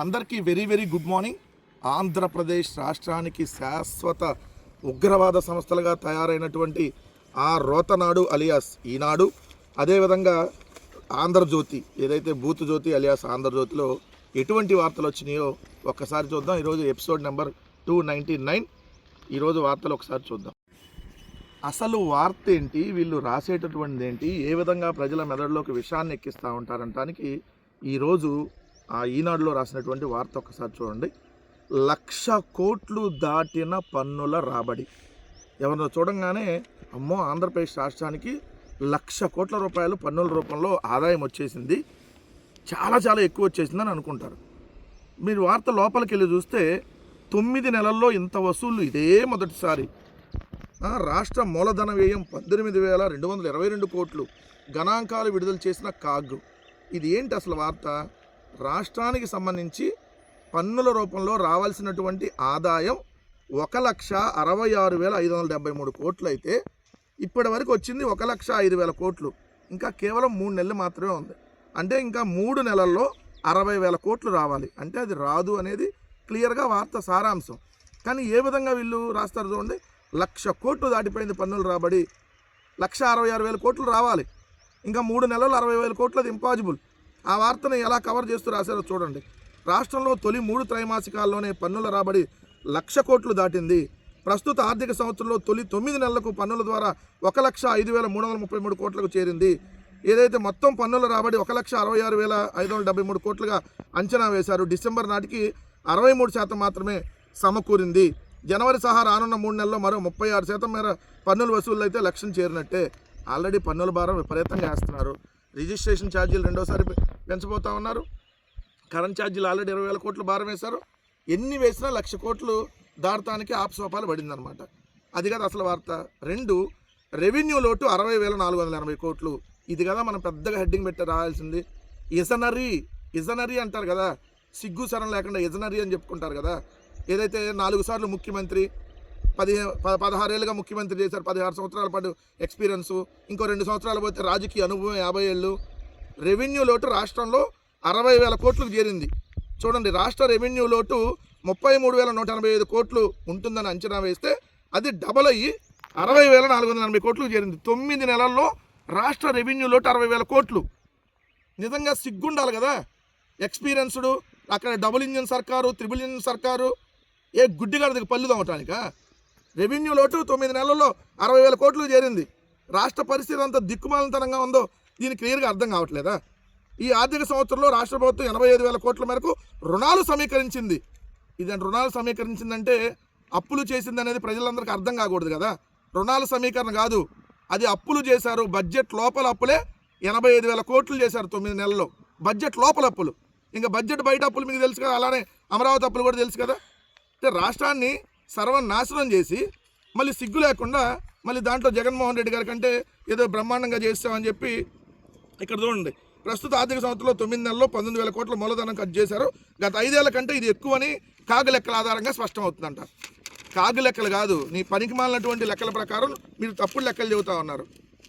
అందరికీ very very good morning. Andhra Pradesh రాష్ట్రానికి శాశ్వత ఉగ్రవాద సంస్థలుగా తయారైనటువంటి ఆ రోతనాడు అలియాస్ ఈనాడు. అదేవిధంగా ఆంధ్రజ్యోతి ఏదైతే బూత్ జ్యోతి అలియాస్ ఆంధ్రజ్యోతిలో ఎటువంటి వార్తలు వచ్చినాయో ఒక్కసారి చూద్దాం. ఈరోజు episode number two ninety nine. ఈరోజు వార్తలు ఒకసారి చూద్దాం. అసలు వార్త ఏంటి? వీళ్ళు రాసేటటువంటిది ఏంటి ఏ విధంగా ప్రజల మెదడులోకి విషయాన్ని ఎక్కిస్తూ ఉంటారంటానికి ఈరోజు ఆ ఈనాడులో రాసినటువంటి వార్త ఒకసారి చూడండి. లక్ష కోట్లు దాటిన పన్నుల రాబడి. ఎవరినో చూడంగానే అమ్మో ఆంధ్రప్రదేశ్ రాష్ట్రానికి లక్ష కోట్ల రూపాయలు పన్నుల రూపంలో ఆదాయం వచ్చేసింది. చాలా చాలా ఎక్కువ వచ్చేసిందని అనుకుంటారు. మీరు వార్త లోపలికి వెళ్ళి చూస్తే తొమ్మిది నెలల్లో ఇంత వసూళ్ళు ఇదే మొదటిసారి. రాష్ట్ర మూలధన వ్యయం పద్దెనిమిది వేల రెండు వందల ఇరవై రెండు కోట్లు. గణాంకాలు విడుదల చేసిన కాగ్ ఇది ఏంటి అసలు వార్త? రాష్ట్రానికి సంబంధించి పన్నుల రూపంలో రావాల్సినటువంటి ఆదాయం ఒక లక్ష అరవై ఆరు వేల ఐదు వందల డెబ్బై మూడు కోట్లు అయితే ఇప్పటి వరకు వచ్చింది ఒక లక్ష ఐదు వేల కోట్లు. ఇంకా కేవలం మూడు నెలలు మాత్రమే ఉంది. అంటే ఇంకా మూడు నెలల్లో అరవై వేల కోట్లు రావాలి. అంటే అది రాదు అనేది క్లియర్గా వార్త సారాంశం. కానీ ఏ విధంగా వీళ్ళు రాస్తారు చూడండి. లక్ష కోట్లు దాటిపోయింది పన్నులు రాబడి. లక్ష అరవై ఆరు వేల కోట్లు రావాలి. ఇంకా మూడు నెలలు అరవై వేల కోట్లు అది ఇంపాసిబుల్ ఆ వార్తను ఎలా కవర్ చేస్తూ రాశారో చూడండి. రాష్ట్రంలో తొలి మూడు త్రైమాసికాల్లోనే పన్నుల రాబడి లక్ష కోట్లు దాటింది. ప్రస్తుత ఆర్థిక సంవత్సరంలో తొలి తొమ్మిది నెలలకు పన్నుల ద్వారా ఒక లక్ష ఐదు వేల మూడు వందల ముప్పై మూడు కోట్లకు చేరింది. ఏదైతే మొత్తం పన్నుల రాబడి ఒక లక్ష అరవై ఆరు వేల ఐదు వందల డెబ్బై మూడు కోట్లుగా అంచనా వేశారు డిసెంబర్ నాటికి అరవై మూడు శాతం మాత్రమే సమకూరింది. జనవరి సహా రానున్న మూడు నెలల్లో మరో ముప్పై ఆరు శాతం మేర పన్నుల వసూళ్ళు అయితే లక్ష్యం చేరినట్టే. ఆల్రెడీ పన్నుల భారం విపరీతంగా వేస్తున్నారు. రిజిస్ట్రేషన్ ఛార్జీలు రెండోసారి పెంచబోతా ఉన్నారు. కరెంట్ ఛార్జీలు ఆల్రెడీ ఇరవై వేల కోట్లు భారం వేశారు. ఎన్ని వేసినా లక్ష కోట్లు దాటడానికి ఆప్సోపాలు పడిందనమాట అది కదా అసలు వార్త. రెండు రెవెన్యూ లోటు అరవై వేల నాలుగు వందల ఎనభై కోట్లు. ఇది కదా మనం పెద్దగా హెడ్డింగ్ పెట్టి రాయాల్సింది. ఇజనరీ ఇజనరీ అంటారు కదా. సిగ్గు సరం లేకుండా ఇజనరీ అని చెప్పుకుంటారు కదా. ఏదైతే నాలుగు సార్లు ముఖ్యమంత్రి పదిహే ప- పదహారేళ్ళుగా ముఖ్యమంత్రి చేశారు. పదిహారు సంవత్సరాల పాటు ఎక్స్పీరియన్స్. ఇంకో రెండు సంవత్సరాలు పోతే రాజకీయ అనుభవం యాభై ఏళ్ళు. రెవెన్యూ లోటు రాష్ట్రంలో అరవై వేల కోట్లకు చేరింది. చూడండి రాష్ట్ర రెవెన్యూ లోటు ముప్పై మూడు వేల నూట ఎనభై ఐదు కోట్లు ఉంటుందని అంచనా వేస్తే అది డబల్ అయ్యి అరవై వేల నాలుగు వందల ఎనభై కోట్లకు చేరింది. తొమ్మిది నెలల్లో రాష్ట్ర రెవెన్యూ లోటు అరవై వేల కోట్లు. నిజంగా సిగ్గుండాలి కదా? ఎక్స్పీరియన్స్డ్ అక్కడ డబుల్ ఇంజిన్ సర్కారు త్రిబుల్ ఇంజిన్ సర్కారు ఏ గుడ్డిగాడికి పళ్ళు తమ్మటానికా రెవెన్యూ లోటు తొమ్మిది నెలల్లో అరవై వేల కోట్లు చేరింది. రాష్ట్ర పరిస్థితి అంత దిక్కుమాలితనంగా ఉందో దీని క్లియర్గా అర్థం కావట్లేదా? ఈ ఆర్థిక సంవత్సరంలో రాష్ట్ర ప్రభుత్వం ఎనభై ఐదు వేల కోట్ల మేరకు రుణాలు సమీకరించింది. ఇది రుణాలు సమీకరించిందంటే అప్పులు చేసింది అనేది ప్రజలందరికీ అర్థం కాకూడదు కదా. రుణాల సమీకరణ కాదు. అది అప్పులు చేశారు బడ్జెట్ లోపల అప్పులే ఎనభై ఐదు వేల కోట్లు చేశారు తొమ్మిది నెలల్లో. బడ్జెట్ లోపల అప్పులు. ఇంకా బడ్జెట్ బయట అప్పులు మీకు తెలుసు కదా అలానే అమరావతి అప్పులు కూడా తెలుసు కదా. అంటే రాష్ట్రాన్ని సర్వనాశనం చేసి మళ్ళీ సిగ్గు లేకుండా మళ్ళీ దాంట్లో జగన్మోహన్ రెడ్డి గారి కంటే ఏదో బ్రహ్మాండంగా చేస్తామని చెప్పి ఇక్కడ చూడండి. ప్రస్తుత ఆర్థిక సంవత్సరంలో తొమ్మిది నెలల్లో పంతొమ్మిది వేల కోట్ల మూలధనం ఖర్చు చేశారు. గత ఐదేళ్ళ కంటే ఇది ఎక్కువని కాగు లెక్కల ఆధారంగా స్పష్టం అవుతుందంట. కాగు లెక్కలు కాదు. నీ పనికి మాలినటువంటి లెక్కల ప్రకారం మీరు తప్పుడు లెక్కలు చెబుతా ఉన్నారు.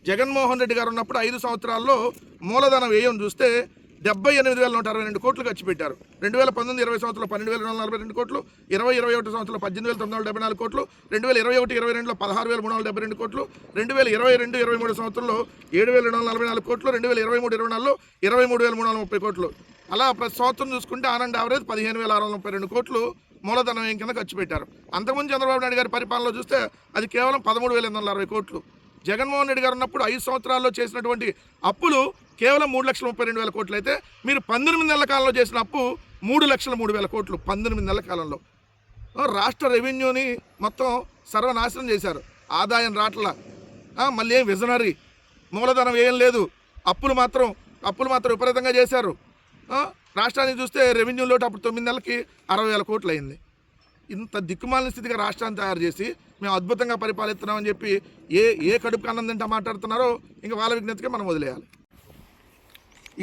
జగన్మోహన్ రెడ్డి గారు ఉన్నప్పుడు ఐదు సంవత్సరాల్లో మూలధన వ్యయం చూస్తే డెబ్బై ఎనిమిది వేల నూట అరవై రెండు కోట్లు ఖర్చు పెట్టారు. రెండు వేల పంతొమ్మిది ఇరవై సంవత్సరంలో పన్నెండు వేల రెండు వందల నలభై రెండు కోట్లు ఇరవై ఇరవై ఒకటి సంవత్సరంలో పద్దెనిమిది వేల తొమ్మిది వందల డెబ్బై నాలుగు కోట్లు రెండు వేల ఇరవై ఒకటి ఇరవై రెండులో పదహారు వేల మూడు వందల డెబ్బై రెండు కోట్లు రెండు వేల ఇరవై రెండు ఇరవై మూడు సంవత్సరంలో ఏడు వేల రెండు వందల నలభై నాలుగు కోట్లు రెండు వేల ఇరవై మూడు ఇరవై నాలుగులో ఇరవై మూడు వేల మూడు వందల ముప్పై కోట్లు. అలా ప్రతి సంవత్సరం చూసుకుంటే ఆనంద్ యావరేజ్ పదిహేను వేల ఆరు వందల ముప్పై రెండు కోట్లు మూలధనం కింద ఖర్చు పెట్టారు. అంతకుముందు చంద్రబాబు నాయుడు గారి పరిపాలనలో చూస్తే అది కేవలం పదమూడు వేల ఎనిమిది వందల అరవై కోట్లు. జగన్మోహన్ రెడ్డి గారు ఉన్నప్పుడు ఐదు సంవత్సరాల్లో చేసినటువంటి అప్పులు కేవలం మూడు లక్షల ముప్పై రెండు వేల కోట్లు అయితే మీరు పంతొమ్మిది నెలల కాలంలో చేసిన అప్పు మూడు లక్షల మూడు వేల కోట్లు పంతొమ్మిది నెలల కాలంలో. రాష్ట్ర రెవెన్యూని మొత్తం సర్వనాశనం చేశారు. ఆదాయం రాట్ల. మళ్ళీ ఏం విజనరీ? మూలధనం ఏం లేదు. అప్పులు మాత్రం అప్పులు మాత్రం విపరీతంగా చేశారు. రాష్ట్రాన్ని చూస్తే రెవెన్యూ లోటు అప్పుడు తొమ్మిది నెలలకి అరవై వేల కోట్లు అయింది. ఇంత దిక్కుమాలిన స్థితిగా రాష్ట్రాన్ని తయారు చేసి మేము అద్భుతంగా పరిపాలిస్తున్నామని చెప్పి ఏ ఏ కడుపు అన్నం తింటా మాట్లాడుతున్నారో ఇంకా వాళ్ళ విజ్ఞతకే మనం వదిలేయాలి.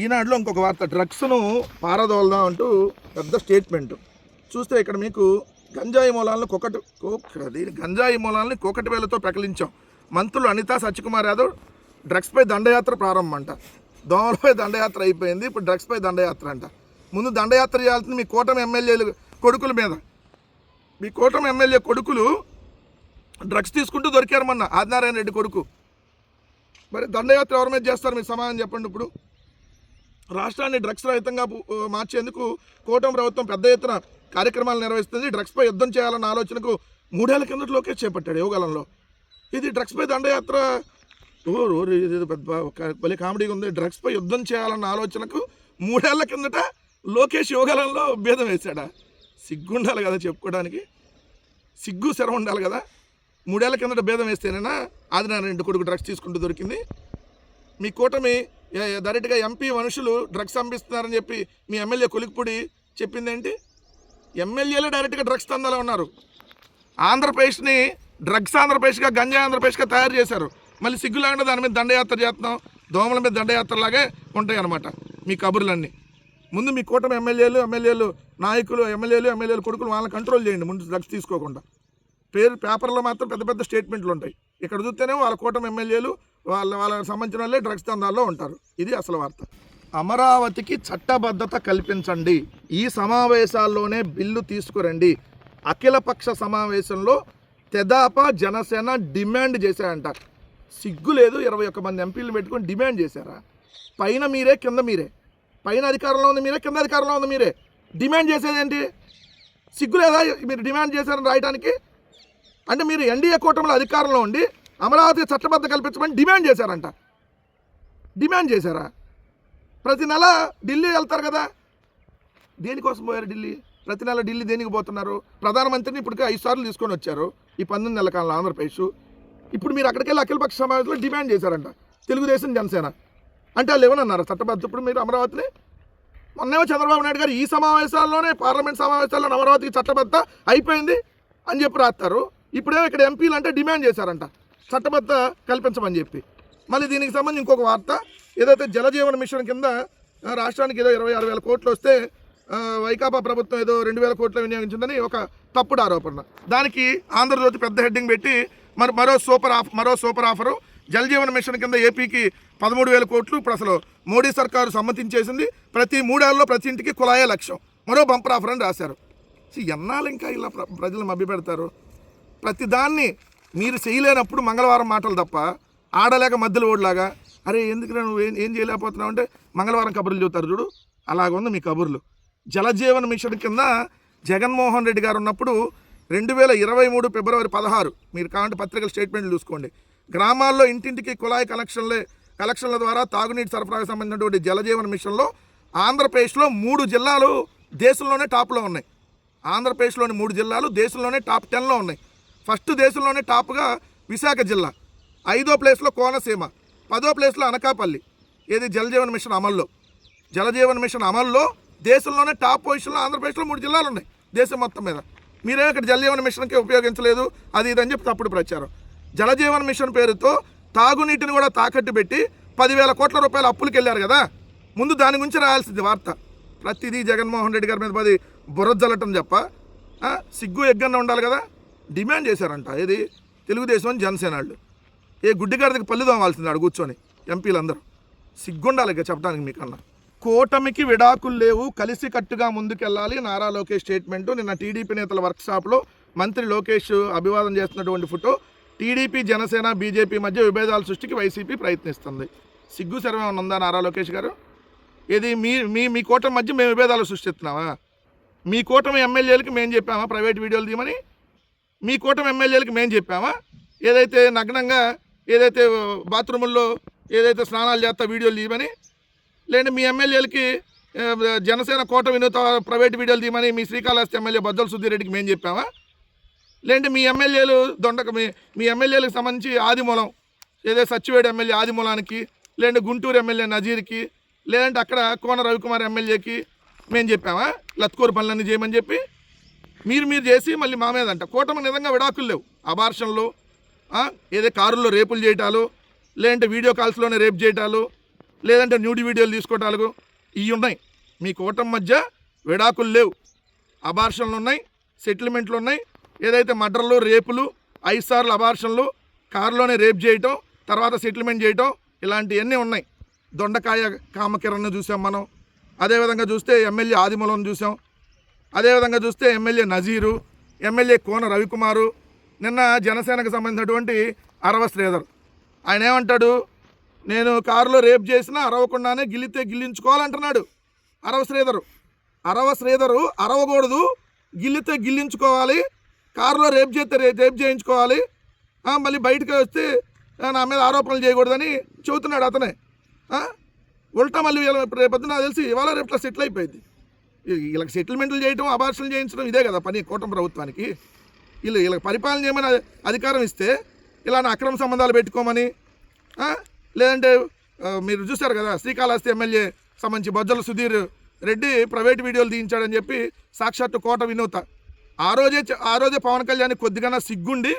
ఈనాడులో ఇంకొక వార్త డ్రగ్స్ను పారదోలదాం అంటూ పెద్ద స్టేట్మెంట్. చూస్తే ఇక్కడ మీకు గంజాయి మూలాలను కొకటి కో- దీని గంజాయి మూలాలని కోకటి వేలతో ప్రకటించాం. మంత్రులు అనితా సత్యకుమార్ యాదవ్ డ్రగ్స్పై దండయాత్ర ప్రారంభం అంట. దోమలపై దండయాత్ర అయిపోయింది ఇప్పుడు డ్రగ్స్పై దండయాత్ర అంట. ముందు దండయాత్ర చేయాల్సింది మీ కూటమి ఎమ్మెల్యేలు కొడుకుల మీద. మీ కూటమి ఎమ్మెల్యే కొడుకులు డ్రగ్స్ తీసుకుంటూ దొరికారు మొన్న ఆదినారాయణ రెడ్డి కొడుకు. మరి దండయాత్ర ఎవరి మీద చేస్తారు? మీరు సమాధానం చెప్పండి ఇప్పుడు. రాష్ట్రాన్ని డ్రగ్స్ రహితంగా మార్చేందుకు కూటమి ప్రభుత్వం పెద్ద ఎత్తున కార్యక్రమాలు నిర్వహిస్తుంది. డ్రగ్స్పై యుద్ధం చేయాలన్న ఆలోచనకు మూడేళ్ళ కిందట లోకేష్ చేపట్టాడు యువగలంలో ఇది డ్రగ్స్పై దండయాత్ర ఓ ఓ, ఇది పెద్ద ఒక భలే కామెడీగా ఉంది. డ్రగ్స్పై యుద్ధం చేయాలన్న ఆలోచనకు మూడేళ్ళ కిందట లోకేష్ యువగలంలో భేదం వేశాడా? సిగ్గుండాలి కదా చెప్పుకోవడానికి? సిగ్గు శరం ఉండాలి కదా? మూడేళ్ళ కిందట భేదం వేస్తేనేనా ఆదినారాయణ రెడ్డి కొడుకు డ్రగ్స్ తీసుకుంటూ దొరికింది? మీ కూటమి డైరెక్ట్గా ఎంపీ మనుషులు డ్రగ్స్ పంపిస్తున్నారని చెప్పి మీ ఎమ్మెల్యే కొలిక్పూడి చెప్పిందేంటి? ఎమ్మెల్యేలే డైరెక్ట్గా డ్రగ్స్ తందాలో ఉన్నారు. ఆంధ్రప్రదేశ్ని డ్రగ్స్ ఆంధ్రప్రదేశ్గా గంజా ఆంధ్రప్రదేశ్గా తయారు చేశారు. మళ్ళీ సిగ్గు దాని మీద దండయాత్ర చేస్తున్నాం. దోమల మీద దండయాత్రలాగే ఉంటాయి అన్నమాట మీ కబుర్లన్నీ. ముందు మీ కూటమి ఎమ్మెల్యేలు ఎమ్మెల్యేలు నాయకులు ఎమ్మెల్యేలు ఎమ్మెల్యేలు కొడుకులు వాళ్ళని కంట్రోల్ చేయండి ముందు డ్రగ్స్ తీసుకోకుండా. పేరు పేపర్లో మాత్రం పెద్ద పెద్ద స్టేట్మెంట్లు ఉంటాయి. ఇక్కడ చూస్తేనే వాళ్ళ కూటమి ఎమ్మెల్యేలు వాళ్ళ వాళ్ళకి సంబంధించిన వాళ్ళే డ్రగ్స్ దందాల్లో ఉంటారు. ఇది అసలు వార్త. అమరావతికి చట్టబద్ధత కల్పించండి. ఈ సమావేశాల్లోనే బిల్లు తీసుకురండి. అఖిలపక్ష సమావేశంలో తెదాప జనసేన డిమాండ్ చేశాయంట సిగ్గు లేదు ఇరవై ఒక్క మంది ఎంపీలు పెట్టుకొని డిమాండ్ చేశారా? పైన మీరే కింద మీరే. పైన అధికారంలో ఉంది మీరే కింద అధికారంలో ఉంది మీరే. డిమాండ్ చేసేది ఏంటి సిగ్గులేదా మీరు డిమాండ్ చేశారని రాయడానికి అంటే మీరు ఎన్డీఏ కూటమిలో అధికారంలో ఉండి అమరావతి చట్టబద్ధ కల్పించమని డిమాండ్ చేశారంట. డిమాండ్ చేశారా? ప్రతి నెల ఢిల్లీ వెళ్తారు కదా. దేనికోసం పోయారు ఢిల్లీ? ప్రతి నెల ఢిల్లీ దేనికి పోతున్నారు? ప్రధానమంత్రిని ఇప్పటికే ఐదు సార్లు తీసుకొని వచ్చారు. ఈ పంతొమ్మిది నెలల కాలంలో ఆంధ్రప్రదేశ్. ఇప్పుడు మీరు అక్కడికి వెళ్ళి అఖిలపక్ష సమావేశంలో డిమాండ్ చేశారంట. తెలుగుదేశం జనసేన. అంటే వాళ్ళు ఏమన్నారు చట్టబద్ధ ఇప్పుడు మీరు అమరావతిని మొన్నేమో చంద్రబాబు నాయుడు గారు ఈ సమావేశాల్లోనే పార్లమెంట్ సమావేశాల్లో అమరావతికి చట్టబద్ధ అయిపోయింది అని చెప్పి రాస్తారు. ఇప్పుడేమో ఇక్కడ ఎంపీలు అంటే డిమాండ్ చేశారంట. చట్టబద్ధ కల్పించమని చెప్పి. మళ్ళీ దీనికి సంబంధించి ఇంకొక వార్త ఏదైతే జలజీవన మిషన్ కింద రాష్ట్రానికి ఏదో ఇరవై ఆరు వేల కోట్లు వస్తే వైకాపా ప్రభుత్వం ఏదో రెండు వేల కోట్లు వినియోగించిందని ఒక తప్పుడు ఆరోపణ. దానికి ఆంధ్రజ్యోతి పెద్ద హెడ్డింగ్ పెట్టి మరి మరో సూపర్ ఆఫ్ మరో సూపర్ ఆఫరు జలజీవన మిషన్ కింద ఏపీకి పదమూడు వేల కోట్లు ఇప్పుడు అసలు మోడీ సర్కారు సమ్మతించేసింది. ప్రతి మూడేళ్ళలో ప్రతి ఇంటికి కులాయే లక్ష్యం మరో బంపర్ ఆఫర్ అని రాశారు. ఎన్నాళ్ళు ఇంకా ఇలా ప్రజలు మభ్యపెడతారు ప్రతి దాన్ని మీరు చేయలేనప్పుడు మంగళవారం మాటలు తప్ప ఆడలేక మధ్యలో ఓడిలాగా అరే ఎందుకు నువ్వు ఏం ఏం చేయలేకపోతున్నావు అంటే మంగళవారం కబుర్లు చూస్తారు చూడు. అలాగుంది మీ కబుర్లు. జలజీవన్ మిషన్ కింద జగన్మోహన్ రెడ్డి గారు ఉన్నప్పుడు రెండు వేల ఇరవై మూడు ఫిబ్రవరి పదహారు మీరు కావాలంటే పత్రికల స్టేట్మెంట్లు చూసుకోండి. గ్రామాల్లో ఇంటింటికి కుళాయి కనెక్షన్లే కలెక్షన్ల ద్వారా తాగునీటి సరఫరాకు సంబంధించినటువంటి జలజీవన మిషన్లో ఆంధ్రప్రదేశ్లో మూడు జిల్లాలు దేశంలోనే టాప్లో ఉన్నాయి. ఆంధ్రప్రదేశ్లోని మూడు జిల్లాలు దేశంలోనే టాప్ టెన్లో ఉన్నాయి. ఫస్ట్ దేశంలోనే టాప్గా విశాఖ జిల్లా ఐదో ప్లేస్లో కోనసీమ పదో ప్లేస్లో అనకాపల్లి. ఇది జలజీవన్ మిషన్ అమల్లో. జలజీవన్ మిషన్ అమల్లో దేశంలోనే టాప్ పొజిషన్లో ఆంధ్రప్రదేశ్లో మూడు జిల్లాలు ఉన్నాయి దేశం మొత్తం మీద. మీరే ఇక్కడ జలజీవన్ మిషన్కి ఉపయోగించలేదు? అది ఇది అని చెప్పి తప్పుడు ప్రచారం. జలజీవన్ మిషన్ పేరుతో తాగునీటిని కూడా తాకట్టు పెట్టి పదివేల కోట్ల రూపాయల అప్పులకి వెళ్ళారు కదా. ముందు దాని గురించి రాయాల్సింది వార్త. ప్రతిదీ జగన్మోహన్ రెడ్డి గారి మీద పది బుర్రజల్లటం చెప్ప సిగ్గు ఎగ్గన్న ఉండాలి కదా. డిమాండ్ చేశారంట. ఏది? తెలుగుదేశం జనసేన వాళ్ళు ఏ గుడ్డిగాడికి పళ్ళు తోమాల్సింది ఆడు కూర్చొని ఎంపీలందరూ. సిగ్గుండాలి ఇక చెప్పడానికి మీకన్నా. కూటమికి విడాకులు లేవు. కలిసి కట్టుగా ముందుకెళ్ళాలి. నారా లోకేష్ స్టేట్మెంటు. నిన్న టీడీపీ నేతల వర్క్షాప్లో మంత్రి లోకేష్ అభివాదం చేస్తున్నటువంటి ఫోటో. టీడీపీ జనసేన బీజేపీ మధ్య విభేదాల సృష్టికి వైసీపీ ప్రయత్నిస్తుంది. సిగ్గు సర్వే ఉందా నారా లోకేష్ గారు? ఇది మీ మీ మీ కూటమి మధ్య మేము విభేదాలు సృష్టిస్తున్నావా మీ కూటమి ఎమ్మెల్యేలకు మేము చెప్పామా ప్రైవేట్ వీడియోలు తీయమని? మీ కూటమి ఎమ్మెల్యేలకు మేము చెప్పామా? ఏదైతే నగ్నంగా ఏదైతే బాత్రూముల్లో ఏదైతే స్నానాలు చేస్తా వీడియోలు తీయమని? లేదంటే మీ ఎమ్మెల్యేలకి జనసేన కోట వినూత ప్రైవేట్ వీడియోలు తీయమని మీ శ్రీకాళహస్తి ఎమ్మెల్యే బద్దల సుద్దిరెడ్డికి మేము చెప్పామా? లేదంటే మీ ఎమ్మెల్యేలు దొండక మీ మీ ఎమ్మెల్యేలకు సంబంధించి ఆదిమూలం ఏదో సచ్చివేడు ఎమ్మెల్యే ఆదిమూలానికి లేదంటే గుంటూరు ఎమ్మెల్యే నజీర్కి లేదంటే అక్కడ కోన రవికుమార్ ఎమ్మెల్యేకి మేము చెప్పామా? లత్కూరు పనులన్నీ చేయమని చెప్పి మీరు మీరు చేసి మళ్ళీ మా మీద అంట కూటమి నిజంగా విడాకులు లేవు. అబార్షన్లు ఏదో కారుల్లో రేపులు చేయటాలు లేదంటే వీడియో కాల్స్లోనే రేపు చేయటాలు లేదంటే న్యూడి వీడియోలు తీసుకోవటాలు ఇవి ఉన్నాయి. మీ కూటమి మధ్య విడాకులు లేవు. అబార్షన్లు ఉన్నాయి సెటిల్మెంట్లు ఉన్నాయి. ఏదైతే మర్డర్లు రేపులు ఐదు సార్లు అబార్షన్లు కారులోనే రేప్ చేయటం తర్వాత సెటిల్మెంట్ చేయటం ఇలాంటివన్నీ ఉన్నాయి. దొండకాయ కామకిరణ్ చూసాం మనం. అదేవిధంగా చూస్తే ఎమ్మెల్యే ఆదిమూలం చూసాం. అదేవిధంగా చూస్తే ఎమ్మెల్యే నజీరు ఎమ్మెల్యే కోన రవికుమారు నిన్న జనసేనకు సంబంధించినటువంటి అరవ శ్రీధర్. ఆయన ఏమంటాడు? నేను కారులో రేప్ చేసినా అరవకుండానే గిల్లితే గిల్లించుకోవాలంటున్నాడు అరవ శ్రీధరు. అరవ శ్రీధరు అరవకూడదు గిల్లితే గిల్లించుకోవాలి కారులో రేప్ చేస్తే రేపు రేప్ చేయించుకోవాలి. మళ్ళీ బయటకు వస్తే నా మీద ఆరోపణలు చేయకూడదని చెబుతున్నాడు అతనే. ఉల్టా మళ్ళీ వీళ్ళ రేపొద్దు నాకు తెలిసి ఇవాళ రేపు సెటిల్ అయిపోయింది. వీళ్ళకి సెటిల్మెంట్లు చేయటం అబార్షన్లు చేయించడం ఇదే కదా పని కూటమి ప్రభుత్వానికి. వీళ్ళు వీళ్ళకి పరిపాలన చేయమని అధికారం ఇస్తే ఇలాంటి అక్రమ సంబంధాలు పెట్టుకోమని లేదంటే మీరు చూశారు కదా శ్రీకాళహస్తి ఎమ్మెల్యే సంబంధించి బొజ్జల సుధీర్ రెడ్డి ప్రైవేట్ వీడియోలు తీయించాడని చెప్పి సాక్షాత్తు కోట వినూత. ఆ రోజే ఆ రోజే పవన్ కళ్యాణ్ కొద్దిగా సిగ్గుండి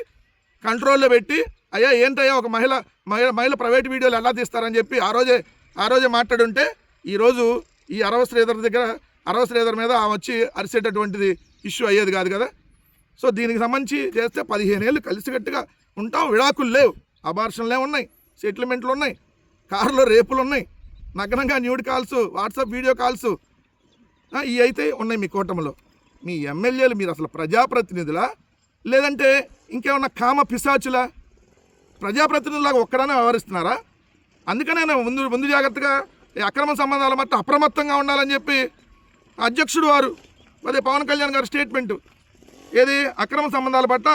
కంట్రోల్లో పెట్టి అయ్యా ఏంటయ్యా ఒక మహిళ మహిళ మహిళ ప్రైవేట్ వీడియోలు ఎలా తీస్తారని చెప్పి ఆ రోజే ఆ రోజే మాట్లాడుంటే ఈరోజు ఈ అరవ శ్రీధర్ దగ్గర అరవ శ్రీధర్ మీద ఆమె వచ్చి అరిసేటటువంటిది ఇష్యూ అయ్యేది కాదు కదా? సో దీనికి సంబంధించి చేస్తే పదిహేను ఏళ్ళు కలిసికట్టుగా ఉంటాం విడాకులు లేవు. అబార్షన్లే ఉన్నాయి సెటిల్మెంట్లు ఉన్నాయి కారులో రేపులు ఉన్నాయి నగ్నంగా nude calls WhatsApp video calls ఇవి అయితే ఉన్నాయి మీ కూటమిలో. మీ ఎమ్మెల్యేలు మీరు అసలు ప్రజాప్రతినిధులా? లేదంటే ఇంకేమన్నా కామ పిశాచులా? ప్రజాప్రతినిధులాగా ఒక్కడనే వ్యవహరిస్తున్నారా? అందుకనే నేను ముందు ముందు జాగ్రత్తగా అక్రమ సంబంధాల మట్ట అప్రమత్తంగా ఉండాలని చెప్పి అధ్యక్షుడు వారు అదే పవన్ కళ్యాణ్ గారి స్టేట్మెంటు. ఏది? అక్రమ సంబంధాల పట్ల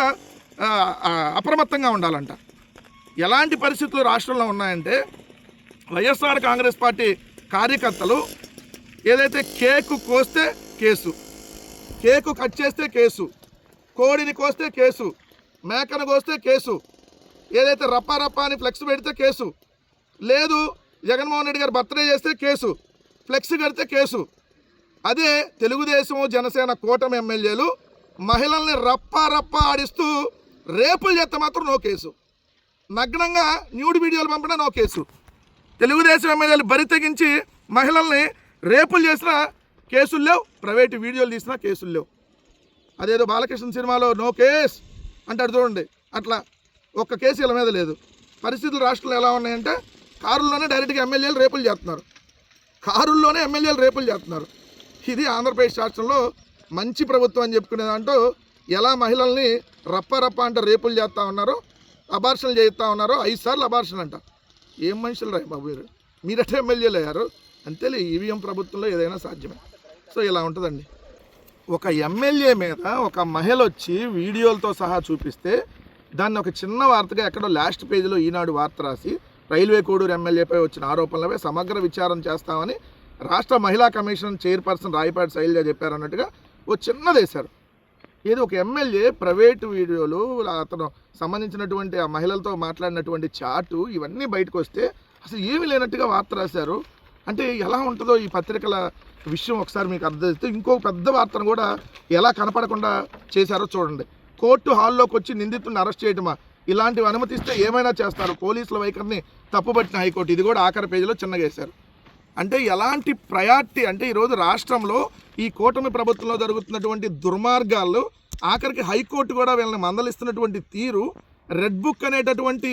అప్రమత్తంగా ఉండాలంట. ఎలాంటి పరిస్థితులు రాష్ట్రంలో ఉన్నాయంటే వైఎస్ఆర్ కాంగ్రెస్ పార్టీ కార్యకర్తలు ఏదైతే కేకు కోస్తే కేసు. కేకు కట్ చేస్తే కేసు కోడిని కోస్తే కేసు మేకను కోస్తే కేసు ఏదైతే రప్పా రప్పా అని ఫ్లెక్స్ పెడితే కేసు లేదు జగన్మోహన్ రెడ్డి గారు బర్త్డే చేస్తే కేసు ఫ్లెక్స్ కడితే కేసు. అదే తెలుగుదేశం జనసేన కూటమి ఎమ్మెల్యేలు మహిళల్ని రప్పా రప్పా ఆడిస్తూ రేపులు చేస్తే మాత్రం నో కేసు. నగ్నంగా న్యూడ్ వీడియోలు పంపినా నో కేసు. తెలుగుదేశం ఎమ్మెల్యేలు బరి తెగించి మహిళల్ని రేపులు చేసిన కేసులు లేవు. ప్రైవేటు వీడియోలు తీసినా కేసులు లేవు. అదేదో బాలకృష్ణ సినిమాలో నో కేస్ అంటాడు చూడండి. అట్లా ఒక్క కేసు ఇలా మీద లేదు. పరిస్థితులు రాష్ట్రంలో ఎలా ఉన్నాయంటే కారుల్లోనే డైరెక్ట్గా ఎమ్మెల్యేలు రేపులు చేస్తున్నారు. కారుల్లోనే ఎమ్మెల్యేలు రేపులు చేస్తున్నారు. ఇది ఆంధ్రప్రదేశ్ రాష్ట్రంలో మంచి ప్రభుత్వం అని చెప్పుకునే దాంట్లో ఎలా మహిళల్ని రప్ప రప్ప అంటే రేపులు చేస్తూ ఉన్నారో అబార్షన్లు చేస్తూ ఉన్నారో ఐదు సార్లు అబార్షన్ అంట. ఏం మనుషులు రాయి బాబు మీరు మీరట్టే ఎమ్మెల్యేలు అయ్యారు. అంతేలే ఈవీఎం ప్రభుత్వంలో ఏదైనా సాధ్యమే. సో ఇలా ఉంటుందండి. ఒక ఎమ్మెల్యే మీద ఒక మహిళ వచ్చి వీడియోలతో సహా చూపిస్తే దాన్ని ఒక చిన్న వార్తగా ఎక్కడో లాస్ట్ పేజీలో ఈనాడు వార్త రాసి రైల్వే కోడూరు ఎమ్మెల్యేపై వచ్చిన ఆరోపణలపై సమగ్ర విచారణ చేస్తామని రాష్ట్ర మహిళా కమిషన్ చైర్పర్సన్ రాయపాటి శైలజ చెప్పారన్నట్టుగా ఓ చిన్నదేశారు ఏదో ఒక ఎమ్మెల్యే ప్రైవేటు వీడియోలు అతను సంబంధించినటువంటి ఆ మహిళలతో మాట్లాడినటువంటి చాటు ఇవన్నీ బయటకు వస్తే అసలు ఏమీ లేనట్టుగా వార్త రాశారు. అంటే ఎలా ఉంటుందో ఈ పత్రికల విషయం ఒకసారి మీకు అర్థమైతే ఇంకో పెద్ద వార్తను కూడా ఎలా కనపడకుండా చేశారో చూడండి. కోర్టు హాల్లోకి వచ్చి నిందితుడిని అరెస్ట్ చేయటమా? ఇలాంటివి అనుమతిస్తే ఏమైనా చేస్తారు? పోలీసుల వైఖరిని తప్పుపట్టిన హైకోర్టు. ఇది కూడా ఆఖరి పేజీలో చిన్నగా వేశారు. అంటే ఎలాంటి ప్రయారిటీ? అంటే ఈరోజు రాష్ట్రంలో ఈ కూటమి ప్రభుత్వంలో జరుగుతున్నటువంటి దుర్మార్గాలు ఆఖరికి హైకోర్టు కూడా వీళ్ళని మందలిస్తున్నటువంటి తీరు రెడ్ బుక్ అనేటటువంటి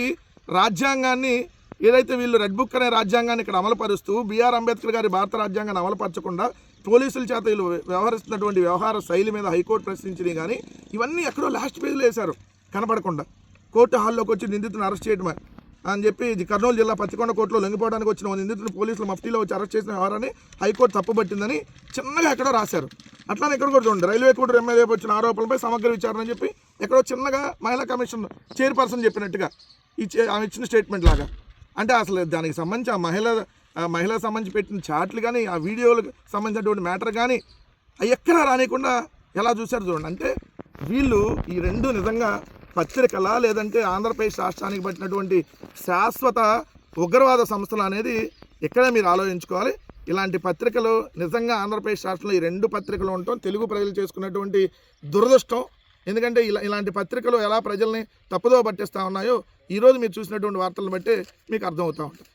రాజ్యాంగాన్ని ఏదైతే వీళ్ళు రెడ్ బుక్ అనే రాజ్యాంగాన్ని ఇక్కడ అమలుపరుస్తూ బీఆర్ అంబేద్కర్ గారి భారత రాజ్యాంగాన్ని అమలుపరచకుండా పోలీసుల చేత వీళ్ళు వ్యవహరిస్తున్నటువంటి వ్యవహార శైలి మీద హైకోర్టు ప్రశ్నించినాయి కానీ ఇవన్నీ ఎక్కడో లాస్ట్ పేజీలో వేశారు కనపడకుండా. కోర్టు హాల్లోకి వచ్చి నిందితుని అరెస్ట్ చేయడమే అని చెప్పి కర్నూలు జిల్లా పత్తికొండ కోర్టులో లొంగిపోవడానికి వచ్చిన ఓ నిందితులు పోలీసులు మఫ్టీలో వచ్చి అరెస్ట్ చేసిన వ్యవహారాన్ని హైకోర్టు తప్పుపట్టిందని చిన్నగా ఎక్కడో రాశారు. అట్లానే ఇక్కడ కూడా చూడండి రైల్వే కోర్టు ఎమ్మెల్యే వచ్చిన ఆరోపణలపై సమగ్ర విచారణ అని చెప్పి ఎక్కడో చిన్నగా మహిళా కమిషన్ చైర్పర్సన్ చెప్పినట్టుగా ఈ ఆమె ఇచ్చిన స్టేట్మెంట్ లాగా. అంటే అసలు దానికి సంబంధించి ఆ మహిళ ఆ మహిళకు సంబంధించి పెట్టిన చాట్లు కానీ ఆ వీడియోలకు సంబంధించినటువంటి మ్యాటర్ కానీ అవి ఎక్కడా రానియకుండా ఎలా చూశారు చూడండి. అంటే వీళ్ళు ఈ రెండు నిజంగా పత్రికలా లేదంటే ఆంధ్రప్రదేశ్ రాష్ట్రానికి పట్టినటువంటి శాశ్వత ఉగ్రవాద సంస్థలు అనేది ఇక్కడే మీరు ఆలోచించుకోవాలి. ఇలాంటి పత్రికలు నిజంగా ఆంధ్రప్రదేశ్ రాష్ట్రంలో ఈ రెండు పత్రికలు ఉండటం తెలుగు ప్రజలు చేసుకున్నటువంటి దురదృష్టం. ఎందుకంటే ఇలా ఇలాంటి పత్రికలు ఎలా ప్రజల్ని తప్పుదో పట్టిస్తూ ఉన్నాయో ఈరోజు మీరు చూసినటువంటి వార్తలను బట్టి మీకు అర్థమవుతూ ఉంటుంది.